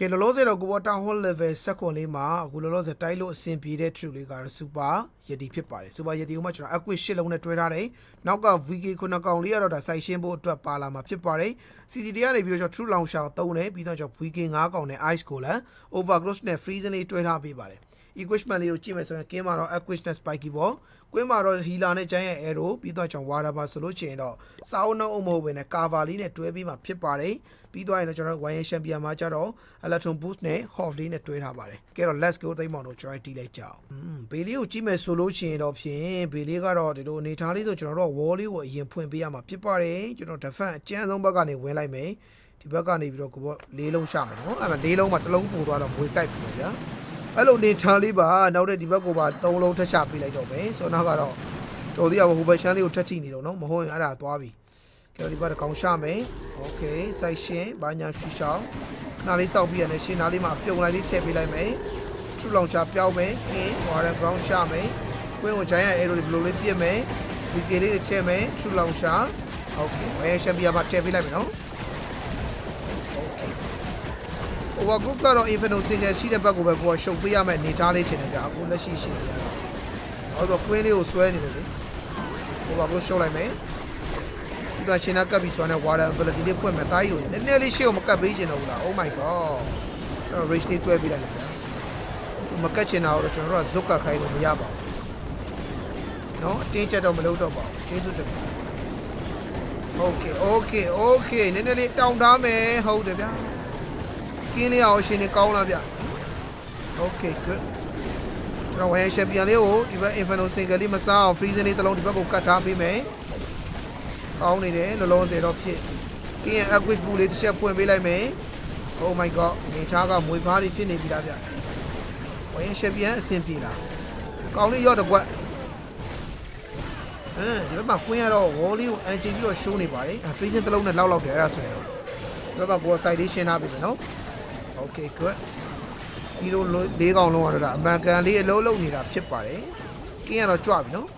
ကဲလောလောဆယ်တော့ကိုဘောတောင်ဟော level ဆက်ခွန်လေးမှာအခုလောလောဆယ်တိုက်လို့အဆင်ပြေတဲ့ true လေးကတော့ super yeti ဖြစ်ပါတယ် super yeti ကိုမှကျွန်တော် acquit ရှစ်လုံးနဲ့တွဲထားတယ်နောက်က vk ခုနှစ်ကောင်လေးကတော့ဒါစိုက်ရှင်းဖို့အတွက်ပါလာမှာဖြစ်ပါတယ် ccd ကနေပြီးတော့ကျွန်တော် true launcher ကိုသုံးတယ်ပြီးတော့ကျွန်တော် vk 5ကောင်နဲ့ ice ကိုလည်း overclock နဲ့ freezing လေးတွဲထားပေးပါတယ် equipment လေးကိုကြည့်မယ်ဆိုရင်ကင်းမှာတော့ acquit နဲ့ spiky ပေါ့ ကွင်းမှာတော့ healer နဲ့ giant arrow ပြီးတော့ကျွန်တော် water bar ဆိုလို့ရှိရင်တော့စာအုပ်နှုတ်အုပ်မဟုတ်ဘဲနဲ့ cover လေးနဲ့တွဲပြီးမှဖြစ်ပါတယ်ပြီးတော့ရင်တော့ကျွန်တော် wire champion မှာကျတော့ electron boost နဲ့ half လေးနဲ့တွဲထားပါတယ်ကဲတော့ let's go သိမ်းမောင်တို့ကျွန်တော်တီးလိုက်ကြအောင်อืมဘေးလေးကိုကြည့်မယ်ဆိုလို့ရှိရင်တော့ဖြင့်ဘေးလေးကတော့ဒီလိုအနေထားလေးဆိုကျွန်တော်တို့ wall လေးကိုအရင်ဖွင့်ပေးရမှာဖြစ်ပါတယ်ကျွန်တော် defense အကျန်းဆုံးဘက်ကနေဝင်လိုက်မယ်ဒီဘက်ကနေပြီးတော့ကိုဘောလေးလုံးရှမယ်နော်အဲ့မှာလေးလုံးမှာတစ်လုံးပို့သွားတော့မွေကြိုက်ပြီဗျာ အဲ့လိုနေထားလေးပါနောက်တဲ့ဒီဘက်ကိုပါသုံးလုံးထက်ချပေးလိုက်တော့မယ်ဆိုတော့နောက်ကတော့တော်သေးရဟိုဘက်ရှမ်းလေးကိုထက်ထိနေတော့နော်မဟုတ်ရင်အဲ့ဒါသွားပြီကဲဒီဘက်ကောင်ရှမယ်โอเคစိုက်ရှင်ဘာညာရှူရှောင်းနားလေးစောက်ပြီးရတယ်ရှင်နားလေးမှာပြုံလိုက်လေးထည့်ပေးလိုက်မယ်ထူလောင်ချပြောင်းမယ်ကင်းဝါရန်ဂရောင်းရှမယ်ကွင်းကိုဂျိုင်းရအဲရိုဒီဘလိုလေးပြစ်မယ်ဒီကေလေးတွေထည့်မယ်ထူလောင်ချโอเคဝဲရှမ်ပီယံမှာထည့်ပေးလိုက်မယ်နော် overgroup ကတော့ infinite single ရှိတဲ့ဘက်ကိုပဲကိုကရှုပ်ပေးရမယ့်အနေအထားလေးထင်တယ်ကြာအခုလက်ရှိရှိနေတယ်။အဲ့တော့ကွင်းလေးကိုဆွဲနေတယ်လေ။ overgroup ရှုပ်လိုက်မယ်။ဒီကချင်းနာကပ်ပြီးဆွဲနေ water ability လေးဖွင့်မယ်တားကြီးကိုနည်းနည်းလေးရှေ့ကိုမကပ်ပေးချင်တော့ဘူးလား။ Oh my god ။အဲ့တော့ race လေးတွဲပေးလိုက်တယ်ဗျာ။မကပ်ချင်တာတော့ကျွန်တော်တို့ကဇုတ်ကခိုင်းလို့မရပါဘူး။နော်အတင်းချက်တော့မလုပ်တော့ပါဘူး။ကျေးဇူးတင်ပါတယ်။ Okay okay okay နည်းနည်းလေးတောင်းထားမယ်ဟုတ်တယ်ဗျာ။ ကင်းလေးအောင်ရှင်နေကောင်းလားဗျ Okay good ကျွန်တော်ဝယ်ချက်ပြန်လေးကိုဒီဘက် Inferno single လေးမစားအောင် freezing လေးတစ်လုံးဒီဘက်ကိုကတ်ထားပေးမယ်ကောင်းနေတယ်လောလောဆယ်တော့ဖြစ်ကင်းရဲ့ equip ဘူးလေးတစ်ချက်ဖွင့်ပေးလိုက်မယ် Oh my god နေချားကမွေဖားလေးဖြစ်နေပြီလားဗျဝယ်ချက်ပြန်အဆင်ပြေလားကောင်းလေးရော့တော့ကွက်အဲဒီဘက်မှာကွင်းရတော့ wall လေးကိုအန်ချင်ပြီးတော့ show နေပါတယ် freezing တစ်လုံးနဲ့လောက်လောက်တယ်အဲ့ဒါဆိုရင်တော့ဒီဘက်ကကိုယ် side လေးရှင်းထားပြီနော် Okay good ဒီလိုလေးကောင်လုံးကတော့ဒါအမှန်ကန်လေးအလုံးလုံးနေတာဖြစ်ပါတယ်ကင်းကတော့ကြွပြီနော်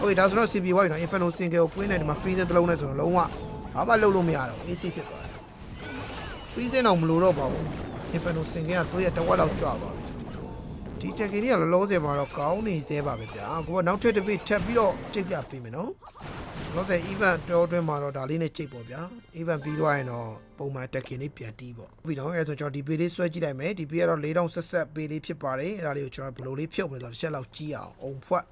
Okay ဒါဆိုတော့ CP ဝိုင်းနော် Inferno single ကို queen နဲ့ဒီမှာ freezing တစ်လုံးနဲ့ဆိုတော့လုံးဝဘာမှလုံးလို့မရတော့ AC ဖြစ်သွားတယ် freezing တော့မလို့တော့ပါဘူး Inferno single ကသူ့ရဲ့တဝက်လောက်ကြွပါပြီဒီတက်ကလေးကလောလောဆယ်မှာတော့ကောင်းနေသေးပါပဲဗျာကိုကနောက်ထပ်တစ်ပိထပ်ပြီးတော့တိတ်ပြပေးမယ်နော် လောဆယ် event တောအတွင်းမှာတော့ဒါလေးနဲ့ကြိတ်ပေါ့ဗျာ event ပြီးသွားရင်တော့ပုံမှန်တက်ကင်လေးပြန်တီးပေါ့ပြီးတော့အဲဆိုကျွန်တော်ဒီပေလေးဆွဲကြည့်လိုက်မယ်ဒီပေကတော့၄တောင်ဆက်ဆက်ပေလေးဖြစ်ပါတယ်အဲ့ဒါလေးကိုကျွန်တော်ဘယ်လိုလေးဖြုတ်မလဲဆိုတော့တစ်ချက်လောက်ကြီးအောင်အုံဖွက်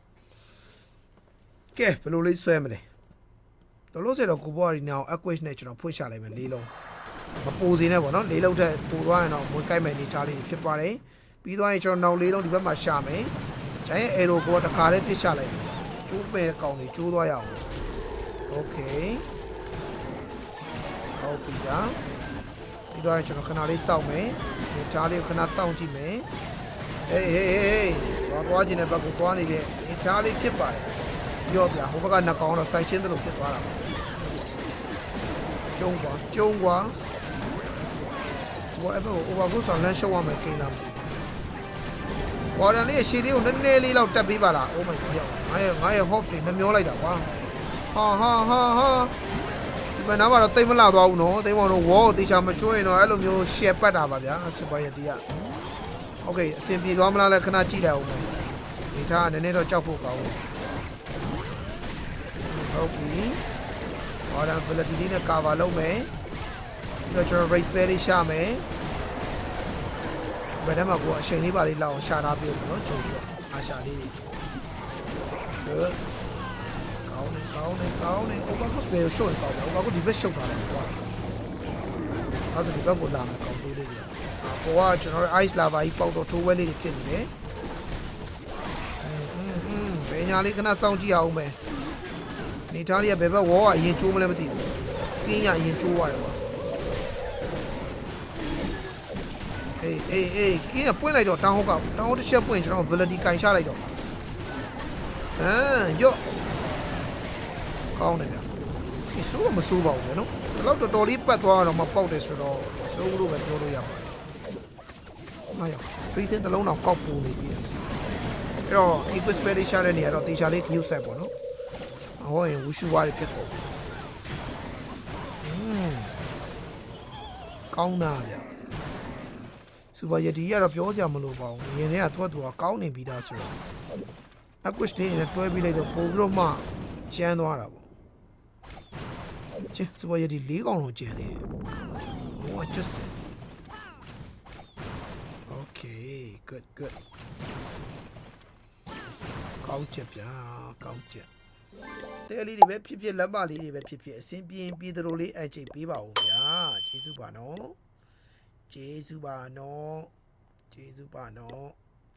ကဲဘယ်လိုလေးဆွဲမလဲလောလောဆယ်တော့ကိုဘောရီနာကို equation နဲ့ကျွန်တော်ဖွင့်ချလိုက်မယ်၄လုံးမပူစင်းနဲ့ပေါ့နော်၄လုံးထက်ပူသွားရင်တော့ဝင်ကိုက်မဲ့အနေထားလေးဖြစ်ပါတယ်ပြီးသွားရင်ကျွန်တော်နောက်၄လုံးဒီဘက်မှာရှာမယ်ဂျိုင်းရဲ့ arrow ကိုတခါလေးပြစ်ချလိုက်မယ်ကျိုးပယ်ကောင်တွေကျိုးသွားရအောင် Okay ဟုတ်ပြီလားပြီးတော့ကျွန်တော်ခဏလေးစောင့်မယ်ဒီချားလေးကိုခဏစောင့်ကြည့်မယ်ဟေးဟေးဟေးသွားသွားခြင်းတဲ့ဘက်ကိုသွားနေတဲ့ဒီချားလေးဖြစ်ပါတယ်ပြောပြဟိုဘက်ကနှကောင်တော့စိုက်ချင်းတယ်လို့ဖြစ်သွားတာပါကျုံကွာကျုံကွာဘောအဲ့ဘက်ကို overgo ဆောင်လမ်းရှုံးရမယ်ကိန်းလားဝါရန်လေးရှည်လေးကိုနည်းနည်းလေးလောက်တက်ပေးပါလား Oh my god ငါရဲ့ငါရဲ့ hof တွေနှမျောလိုက်တာကွာ ဟာဟာဟာဟာဒီမနာမှာတော့တိတ်မလာသွားဘူးနော်တိတ်မောင်တော့ဝေါ်တေချာမချွေးရင်တော့အဲ့လိုမျိုး share ပတ်တာပါဗျာစပါရက်တီကโอเคအဆင်ပြေသွားမလားလဲခဏကြည့်လိုက်အောင်မယ်ဒီထားကနည်းနည်းတော့ကြောက်ဖို့ကောင်းတယ်ဟုတ်ပြီဟောဒါ ability လေးနဲ့ cover လုပ်မယ်ပြီးတော့ကျွန်တော် race pair လေးရှာမယ်ဘယ်တည်းမှာကိုအချိန်လေးပါလေးလောက်အောင်ရှာထားပြလို့နော်ကြုံပြီးတော့အာရှာလေးတွေ good ကောင်းတယ် ကောင်းတယ်ကောင်းတယ် overcook ပဲရှုပ်ရင်ကောင်းတယ် overcook ဒီဘက်ရှုပ်ထားတယ်ကွာအဲ့ဒါဒီဘက်ကိုလာမယ်ကောင်းသေးလေးတွေပေါ်ကကျွန်တော်တို့ ice lava ကြီးပေါက်တော့ထိုးဝဲလေးတွေဖြစ်နေတယ်อืมอืมဘယ်ညာလေးခဏစောင့်ကြည့်အောင်မယ်နေသားလေးကဘယ်ဘက်ဝေါ်ကအရင်ချိုးမလဲမသိဘူးကင်းရအရင်ချိုးရတယ်ကွာအေးအေးအေးကင်းကပွင့်လိုက်တော့တောင်းဟုတ်ကတောင်းဟုတ်တစ်ချက်ပွင့်ကျွန်တော် validity ကင်ချလိုက်တော့ဟမ်ယော့ ကောင်းတယ်ဗျဒီဆိုးတော့မဆိုးပါဘူးဗျနော်ဒီလောက်တော်တော်လေးပတ်သွားတော့မပေါက်တယ်ဆိုတော့စိုးလို့ပဲပြောလို့ရပါတယ်မယော free tin တစ်လုံးတော့ကောက်ပူနေပြီအဲ့တော့ equip space ရှာတဲ့နေရာတော့တေချာလေး view set ပေါ့နော်အဟောရင်ဝူရှူဝါတွေဖြစ်ကုန်อืมကောင်းတာဗျစူပါယက်တီကတော့ပြောစရာမလိုပါဘူး။ရင်ထဲကသူ့သူကကောင်းနေပြီးသားဆိုတော့အကွစ်လေးနဲ့တွဲပြီးလိုက်တော့ပို့ပြီးတော့မှကျန်းသွားတာပေါ့။ ချစ်စူပါယက်တီ၄កောင်လုံးကျန်သေးတယ်။ဟိုကကျွတ်စင် Okay good good ကောင်းချက်ဗျာကောင်းချက်တဲလေးတွေပဲဖြစ်ဖြစ်လက်မလေးတွေပဲဖြစ်ဖြစ်အစင်ပြင်းပြည်သူတို့လေးအချိတ်ပေးပါဦးဗျာကျေးဇူးပါနော်ကျေးဇူးပါနော်ကျေးဇူးပါနော်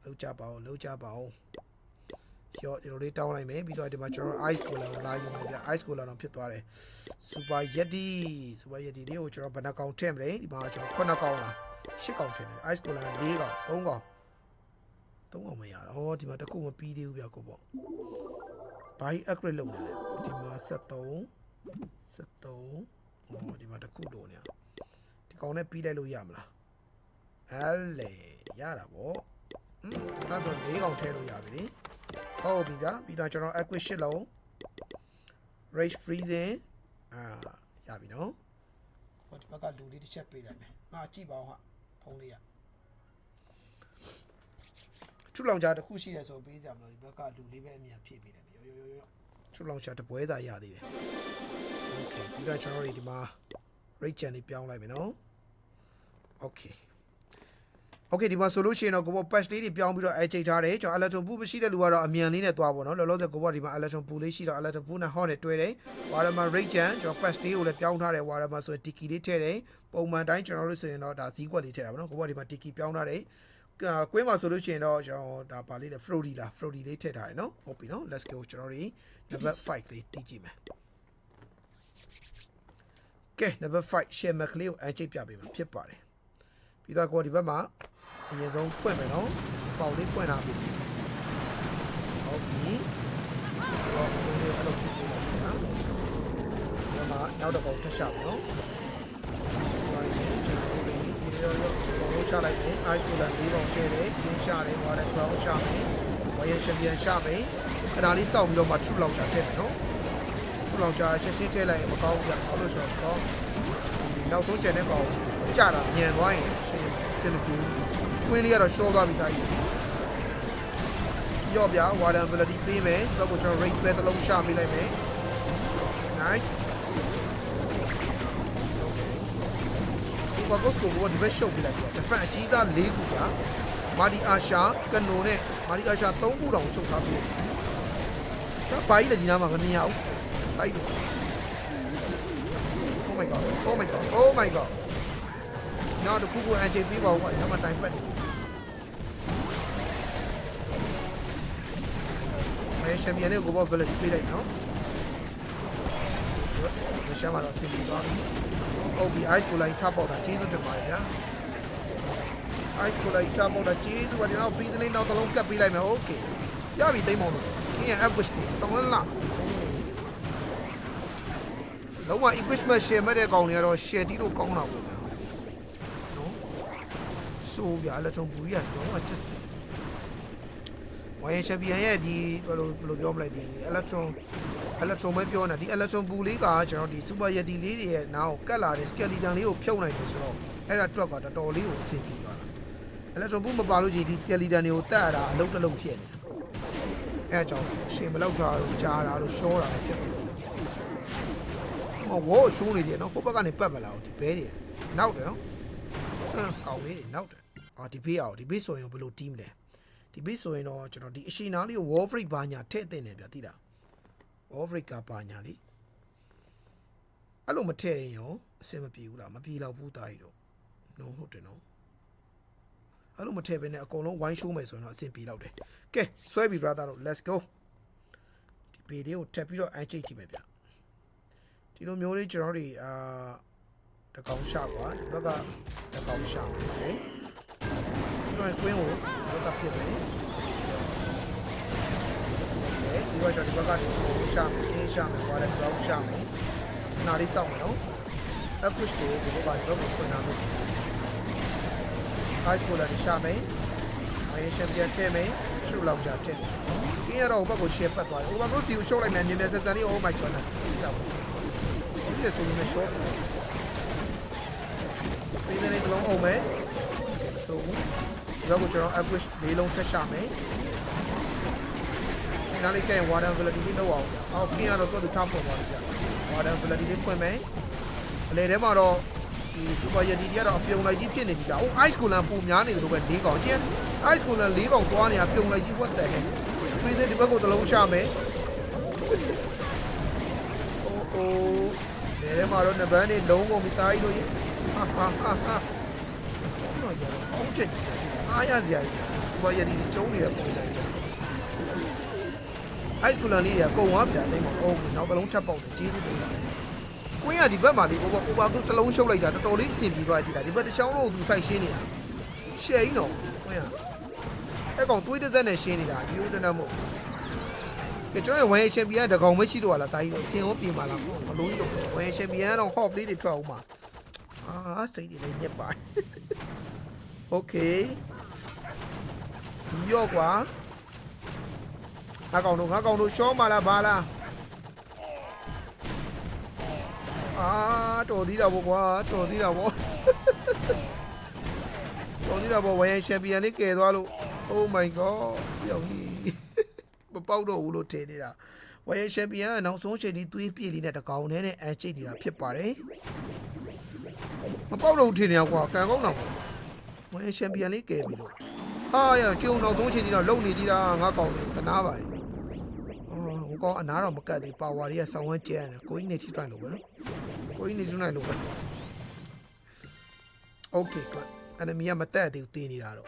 လောက်ကြပါဦးလောက်ကြပါဦး ရော့ဒီလိုလေးတောင်းလိုက်မယ်ပြီးတော့ဒီမှာကျွန်တော် ice cooler ကိုလာယူမယ်ဗျ ice cooler တော့ဖြစ်သွားတယ် super yeti super yeti လေးကိုကျွန်တော်ဘယ်နှကောင်ထည့်မလဲဒီမှာကျွန်တော်ခုနှစ်ကောင်လားရှစ်ကောင်ထည့်တယ် ice cooler ၄ကောင်၃ကောင်၃ကောင်မရတော့ဟောဒီမှာတစ်ခုမပြီးသေးဘူးဗျကိုပေါ့ဘာကြီး upgrade လုပ်နေလဲဒီမှာ73 73ဟောဒီမှာတစ်ခုလိုနေဒီကောင်နဲ့ပြီးလိုက်လို့ရမလားအဲလေရတာပေါ့อืมဒါဆို၄ကောင်ထည့်လို့ရပြီလေ ဟုတ်ပြီဗျာပြီးတော့ကျွန်တော် equate ရှစ်လုံး rage freezing အာရပြီနော်ဟိုဒီဘက်ကလူလေးတစ်ချက်ပေးလိုက်မယ်ငါကြည့်ပါအောင်ဟာဖုန်းလေးရချူလောင်ချာတစ်ခုရှိတယ်ဆိုပေးကြမလို့ဒီဘက်ကလူလေးပဲအမြန်ဖြည့်ပေးတယ်ရောရောရောချူလောင်ချာတပွဲစာရသေးတယ် okay ပြီးတော့ကျွန်တော်ဒီမှာ rate chain လေးပြောင်းလိုက်မယ်နော် okay โอเคဒီမှာဆိုလို့ရှိရင်တော့ကိုဘော patch လေးတွေပြောင်းပြီးတော့အဲချိန်ထားတယ်ကျွန်တော် electron pool မရှိတဲ့လူကတော့အမြန်လေးနဲ့သွားပါတော့လောလောဆယ်ကိုဘောဒီမှာ electron pool လေးရှိတော့ electron pool နဲ့ hot နဲ့တွဲတယ် warama rate ချန်ကျွန်တော် patch လေးကိုလည်းပြောင်းထားတယ် warama ဆိုရင် tiki လေးထည့်တယ်ပုံမှန်တိုင်းကျွန်တော်တို့ဆိုရင်တော့ဒါဈေးကွက်လေးထည့်တာပါနော်ကိုဘောဒီမှာ tiki ပြောင်းထားတယ်ကွင်းမှာဆိုလို့ရှိရင်တော့ကျွန်တော်ဒါပါလေးလေ frody လား frody လေးထည့်ထားတယ်နော်ဟုတ်ပြီနော် let's go ကျွန်တော်တို့ number 5လေးတီးကြည့်မယ်ကဲ number 5 share map လေးကိုအချိတ်ပြပေးမှာဖြစ်ပါတယ်ပြီးတော့ကိုဒီဘက်မှာ အရင်ဆုံးဖွင့်မယ်နော်ပေါက်လေးဖွင့်ထားပြီဟုတ်ပြီတော့ဒီလိုအဲ့လိုဖြစ်နေတာနော်ဒီမှာနောက်တစ်ပုံထပ်ချမယ်နော်ဟိုရင်ကျွန်တော်တို့ဒီရောရောဘောချလိုက်ရင် ice cooler လေးပုံထည့်တယ်ပြင်းချတယ်ဟောတယ် ground ချမယ်ဝိုင်းချန်ပီယံချမယ်ခဏလေးစောင့်ပြီးတော့မှ true launch ထည့်မယ်နော် true launch ချက်ချင်းထည့်လိုက်ရင်မကောင်းဘူးပြဘာလို့ဆိုတော့နောက်ဆုံးကျန်တဲ့ကောင်ကြတာညံသွားရင်ရှင်း စင်မပြေဘူးကွင်းလေးကတော့ short သွားပြီသားကြီးရော့ပြ water ability ပေးမယ်ဒီဘက်ကိုကျွန်တော် race ပဲတစ်လုံးရှာပေးလိုက်မယ် nice ဒီဘက်ကိုစကိုဘောဒီဘက်ရှုပ်ပေးလိုက်ပြီ different အကြီးသား၄ခုကမာဒီအာရှာကနိုနဲ့မာဒီအာရှာ၃ခုတောင်ရှုပ်ထားပြီဒါဘာကြီးလဲဒီနားမှာမမြင်ရဘူးလိုက်လို့ Oh my god Oh my god Oh my god နောက်တစ်ခုခုအန်ချိန်ပေးပါဦးကွာနောက်မှတိုင်ပတ်နေမဲရှမ်ပီယံနဲ့ကိုဘောဗလက်ပေးလိုက်နော်မရှမ်းမှာတော့ဆင်ပြီးသွားပြီဟုတ်ပြီ ice ကိုလိုက်ထပ်ပေါက်တာကျေးဇူးတင်ပါတယ်ဗျာ ice ကိုလိုက်ထပ်ပေါက်တာကျေးဇူးပါဒီနောက် free လေးနောက်တစ်လုံးကပ်ပေးလိုက်မယ် okay ရပြီတိတ်မောင်းလို့ဒီရဲ့ ambush ကိုစောင်းလာလုံးဝ equipment share မဲ့တဲ့ကောင်တွေကတော့ share တီးလို့ကောင်းတာပေါ့ဗျာနော် ဆိုဗျာလက်ထုံပူရတော့အချစ်စဝိုင်းချန်ပီယံရဲ့ဒီဘယ်လိုဘယ်လိုပြောမလဲဒီ electron electron ပဲပြောနေတာဒီ electron ပူလေးကကျွန်တော်ဒီ super yeti လေးတွေရဲ့နောက်ကတ်လာတဲ့ skeleton လေးကိုဖြုတ်နိုင်တယ်ဆိုတော့အဲ့ဒါတွက်ကတော်တော်လေးကိုအဆင်ပြေသွားတာ electron ပူမပါလို့ကြီးဒီ skeleton တွေကိုတတ်ရတာအလုံးတစ်လုံးဖြစ်နေအဲ့အကြောင်းရှင်မလောက်တာလို့ကြားတာလို့ရှောတာလည်းဖြစ်တယ်ဟောဝေါ်ရှိုးနေတယ်နော်ဟိုဘက်ကနေပတ်မလာဘူးဒီဘဲတွေနောက်တယ်နော်ဟမ်ကောင်းလေးတွေနောက်တယ် အော်ဒီဘေးအောင်ဒီဘေးဆိုရင်ဘယ်လိုတီးမလဲဒီဘေးဆိုရင်တော့ကျွန်တော်ဒီအရှိနာလေးကို wall freak ဘာညာထည့်တင်တယ်ဗျသိလား wall freak ကဘာညာလေးအဲ့လိုမထည့်ရင်ရောအဆင်မပြေဘူးလားမပြေတော့ဘူးတာကြီးတော့နော်ဟုတ်တယ်နော်အဲ့လိုမထည့်ဘဲနဲ့အကုန်လုံးဝိုင်းရှိုးမယ်ဆိုရင်တော့အဆင်ပြေတော့တယ်ကဲဆွဲပြီ brother တို့ let's go ဒီပေလေးကိုထပ်ပြီးတော့အန်ချိတ်ကြည့်မယ်ဗျဒီလိုမျိုးလေးကျွန်တော်တို့အာတကောင်ရှာပါဒီဘက်ကတကောင်ရှာပါ restaurant queen ကိုလောက်ကဖြစ်မယ်ဒီဘက်ကဒီဘက်ကရှာမယ်အင်းရှာမယ်ဘာလဲ brown ရှာမယ်နားလေးစောင့်မယ်နော် akush ကိုဒီဘက်ကဒီဘက်ကိုဖွင့်ထားမယ် ice cola ကိုရှာမယ် variation ပြန်ထည့်မယ် true လောက်ကြထည့်ကင်းရတော့ဟိုဘက်ကို share ပတ်သွားတယ်ဟိုဘက်ကိုဒီကို short လိုက်မယ်မြင်မြန်ဆက်စံလေး oh my goodness ဒီလေဆိုရင် short ပြည်နေတော့အောင်မယ် ဒီဘက်ကိုကျွန်တော် equish လေးလုံးထက်ရှာမယ်ဒီနားလေးကဲ warden ability လေးလောက်အောင်အောက်ကင်းကတော့သူ့သူထားပေါ်ပါလိမ့်ဗျ warden ability လေးဖွင့်မယ်အလေထဲမှာတော့ဒီ super yeti တွေကတော့အပြုံလိုက်ကြီးဖြစ်နေပြီကြာအိုး ice cooler ပုံများနေတယ်လို့ပဲ၄កောင်ကျင်း ice cooler ၄កောင်သွားနေတာပြုံလိုက်ကြီးဝတ်တယ်ဟဲ့ free ဒီဘက်ကိုတစ်လုံးရှာမယ်အိုးအိုးလေထဲမှာတော့နှစ်ပန်းနေလုံးကုန်ပြီတားကြီးလို့ဟာဟာဟာဟာတော့ကြတော့အောက်ချက် အားရစရာကြီး super yeti ကျုံးနေတဲ့ပုံစံ ice cooler လေးတွေကကုံသွားပြန်နေမှာအိုးနောက်တစ်လုံးထပ်ပေါက်တယ်ကြီးကြီးတူလာကွင်းကဒီဘက်မှာဒီ over over သူတစ်လုံးရှုပ်လိုက်တာတော်တော်လေးအဆင်ပြေသွားကြည့်တာဒီဘက်တစ်ချောင်းလုံးသူစိုက်ရှင်းနေတာရှယ်ကြီးတော့ကွင်းကအဲ့ကောင်သွေးတစ်သက်နဲ့ရှင်းနေတာဒီဦးတနတ်မို့ကကျွန်တော်ဝိုင်းချန်ပီယံတကောင်မရှိတော့လားတာကြီးတော့အစင်ရောပြင်ပါလားမလို့ကြီးတော့ဝိုင်းချန်ပီယံတော့ half လေးတွေထွက်အောင်ပါအာစိတ်တွေလည်းညစ်ပါတယ် okay ရော့ကွာငါကောင်တို့ငါကောင်တို့ရှောမလားဘာလားအာတော်သေးတာပေါ့ကွာတော်သေးတာပေါ့တော်သေးတာပေါ့ဝိုင်းချန်ပီယံလေးကယ်သွားလို့ Oh my god ပြောင်းကြီးမပေါက်တော့ဘူးလို့ထင်နေတာဝိုင်းချန်ပီယံကနောက်ဆုံးချိန်ဒီသွေးပြည့်လေးနဲ့တကောင်နဲ့နဲ့အန်ချိတ်နေတာဖြစ်ပါတယ်မပေါက်တော့ဘူးထင်နေတာကွာကံကောင်းတော့ဝိုင်းချန်ပီယံလေးကယ်ပြီလို့ ဟာရကျုံနောက်ဆုံးချိန်ဒီတော့လုံနေသေးတာငါကောင်လေးတနာပါတယ်အော်ဟိုကောင်အနားတော့မကတ်သေးပါဝါတွေကဆောင်းဝန်းကျဲရတယ်ကိုကြီးနေထိတိုင်းလို့ပဲကိုကြီးနေထိတိုင်းလို့ပဲ Okay good enemy ကမတက်သေးဘူးတင်းနေတာတော့